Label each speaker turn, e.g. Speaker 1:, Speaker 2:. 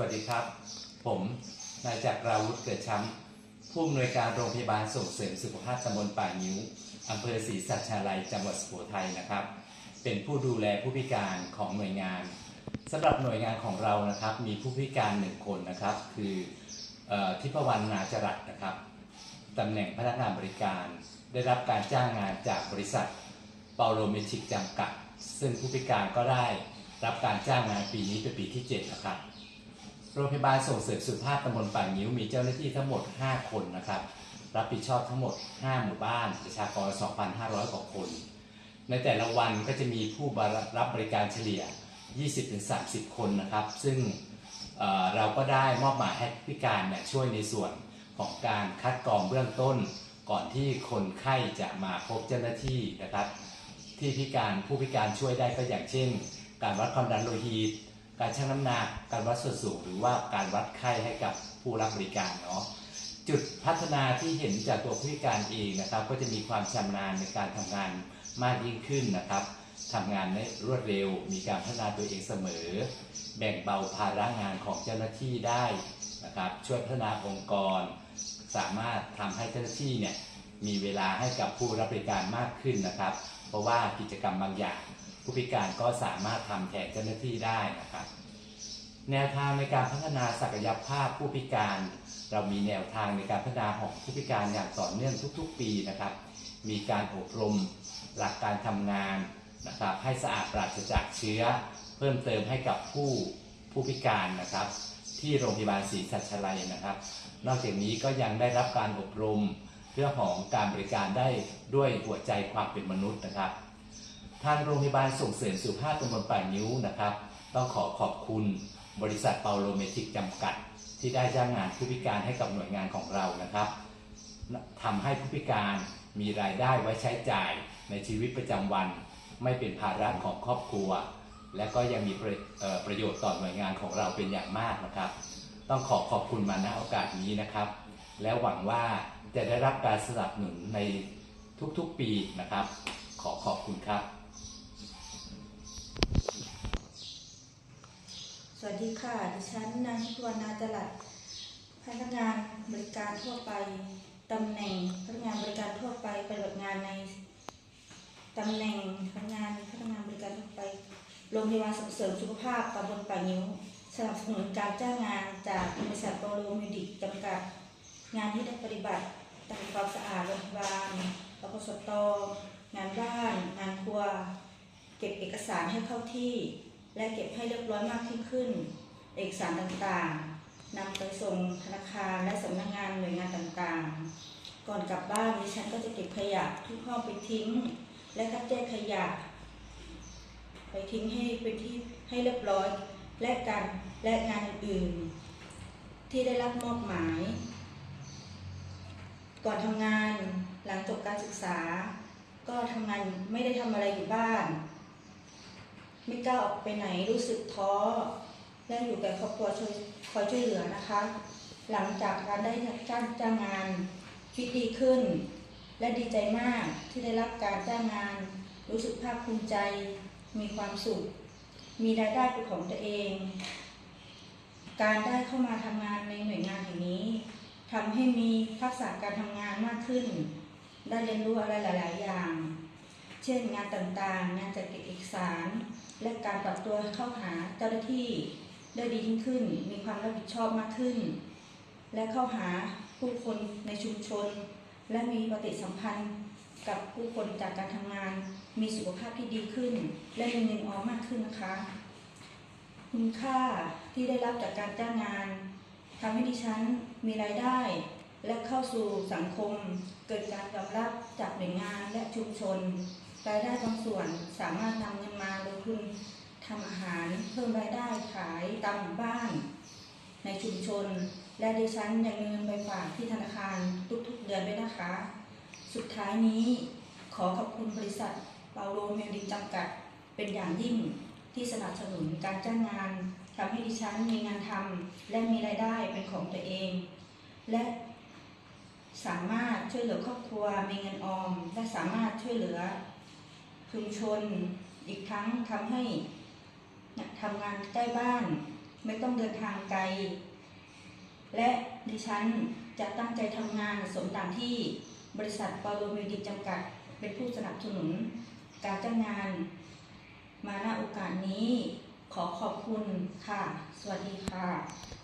Speaker 1: วัสดีครับ ผมนายจักราวุธเกิดช้ำผู้อำนวยการโรงพยาบาลส่งเสริมสุขภาพตำบลป่านิ้วอำเภอศรีสัชนาลัยจังหวัดสุโขทัยนะครับ เป็นผู้ดูแลผู้พิการของหน่วยงานสำหรับหน่วยงานของเรานะครับ มีผู้พิการหนึ่งคนนะครับ คืออทิพวรรณนาจรัตน์นะครับตำแหน่งพนักงานบริการ ได้รับการจ้างงานจากบริษัทเปาโลเมชิกจำกัด ซึ่งผู้พิการก็ได้รับการจ้างงานปีนี้เป็นปีที่7นะครับ รงพยาบาลส่งเสริมสุขภาพตำบลป่างิ้วมีเจ้าหน้าที่ทั้งหมด 5 คนนะครับ รับผิดชอบทั้งหมด 5 หมู่บ้านประชากร 2,500 กว่าคน ในแต่ละวันก็จะมีผู้รับบริการเฉลี่ย 20-30 คนนะครับ ซึ่งเเราก็ได้มอบหมายให้พิการเนี่ยช่วยในส่วนของการคัดกรองเบื้องต้น ก่อนที่คนไข้จะมาพบเจ้าหน้าที่นะครับ ที่พิการผู้พิการช่วยได้ก็อย่างเช่น การวัดความดันโลหิต การชั่งน้ำหนัก การวัดส่วนสูง หรือว่าการวัดไข้ให้กับผู้รับบริการเนาะจุดพัฒนาที่เห็นจากตัวผู้พิการเองนะครับ ก็จะมีความชำนาญในการทำงานมากยิ่งขึ้นนะครับทำงานได้รวดเร็ว มีการพัฒนาตัวเองเสมอ แบ่งเบาภาระงานของเจ้าหน้าที่ได้นะครับ ช่วยพัฒนาองค์กร สามารถทำให้เจ้าหน้าที่เนี่ยมีเวลาให้กับผู้รับบริการมากขึ้นนะครับ เพราะว่ากิจกรรมบางอย่าง ผู้พิการก็สามารถทำแทนเจ้าหน้าที่ได้นะครับ แนวทางในการพัฒนาศักยภาพผู้พิการ เรามีแนวทางในการพัฒนาของผู้พิการอย่างต่อเนื่องทุก ๆ ปีนะครับ มีการอบรมหลักการทำงานนะครับ ให้สะอาดปราศจากเชื้อ เพิ่มเติมให้กับผู้ผู้พิการนะครับ ที่โรงพยาบาลศรีสัชลัยนะครับ นอกจากนี้ก็ยังได้รับการอบรมเรื่องของการบริการได้ด้วยหัวใจความเป็นมนุษย์นะครับ ทางโรงพยาบาลส่งเสริมสุขภาพตำบลป่านิ้วนะครับ ต้องขอขอบคุณบริษัทเปาโลเมติกจำกัด ที่ได้จ้างงานผู้พิการให้กับหน่วยงานของเรานะครับทำให้ผู้พิการมีรายได้ไว้ใช้จ่ายในชีวิตประจำวัน ไม่เป็นภาระของครอบครัว และก็ยังมีประประโยชน์ต่อหน่วยงานของเราเป็นอย่างมากนะครับ ต้องขอขอบคุณมาณโอกาสนี้นะครับ แล้วหวังว่าจะได้รับการสนับสนุนในทุกๆปีนะครับ ขอขอบคุณครับ
Speaker 2: ดีค่ะ ดิฉันนางทิพวรรณนาจรัตน์พนักงานบริการทั่วไปตำแหน่งพนักงานบริการทั่วไปปฏิบัติงานในตำแหน่งพนักงานพนักงานบริการทั่วไปโรงพยาบาลส่งเสริมสุขภาพตำบลป่านิ้วสนับสนุนการจ้างงานจากบริษัทโปโลมิวดิกจำกัด งานที่ได้ปฏิบัติทำความสะอาดโรงพยาบาลอปสตงานบ้าน งานครัว เก็บเอกสารให้เข้าที่ และเก็บให้เรียบร้อยมากยิ่งขึ้น เอกสารต่างๆนำไปส่งธนาคารและสำนักงานหน่วยงานต่างๆ ก่อนกลับบ้านดิฉันก็จะเก็บขยะทุกห้องไปทิ้ง และคัดแยกขยะ ไปทิ้งให้เป็นที่ให้เรียบร้อย และการและงานอื่นๆที่ได้รับมอบหมาย ก่อนทำงานหลังจบการศึกษา ก็ทำงานไม่ได้ทำอะไรอยู่บ้าน ไม่กล้าออกไปไหนรู้สึกท้อและอยู่กับครอบครัวช่วยคอยช่วยเหลือนะคะ หลังจากการได้จ้างจ้างงานชีวิตดีขึ้น และดีใจมากที่ได้รับการจ้างงาน รู้สึกภาคภูมิใจ มีความสุข มีรายได้เป็นของตัวเอง การได้เข้ามาทำงานในหน่วยงานแห่งนี้ทำให้มีทักษะการทำงานมากขึ้น ได้เรียนรู้อะไรหลาย ๆ อย่าง ช่นงานต่างๆ งานจัดเก็บเอกสาร และการปรับตัวเข้าหาเจ้าหน้าที่ได้ดียิ่งขึ้น มีความรับผิดชอบมากขึ้น และเข้าหาผู้คนในชุมชน และมีปฏิสัมพันธ์กับผู้คนจากการทำงาน มีสุขภาพที่ดีขึ้น และมีเงินออมมากขึ้นนะคะ คุณค่าที่ได้รับจากการจ้างงานทำให้ดิฉันมีรายได้ และเข้าสู่สังคม เกิดการยอมรับจากหน่วยงานและชุมชน รายได้บางส่วนสามารถนำเงินมาลงทุนทำอาหารเพิ่มรายได้ขายตามหมู่บ้าน ในชุมชน และดิฉันยังมีเงินไปฝากที่ธนาคารทุกๆเดือนด้วยนะคะ สุดท้ายนี้ขอขอบคุณบริษัทเปาโลเมลดินจำกัด เป็นอย่างยิ่งที่สนับสนุนการจ้างงานทำให้ดิฉันมีงานทำและมีรายได้เป็นของตัวเอง และสามารถช่วยเหลือครอบครัวมีเงินออม และสามารถช่วยเหลือ ชุมชน อีกทั้งทำให้ทำงานใกล้บ้าน ไม่ต้องเดินทางไกล และดิฉันจะตั้งใจทำงานสมดังที่บริษัทปาโลเมดิจำกัด เป็นผู้สนับสนุน การจ้างงาน มาณโอกาสนี้ขอขอบคุณค่ะ สวัสดีค่ะ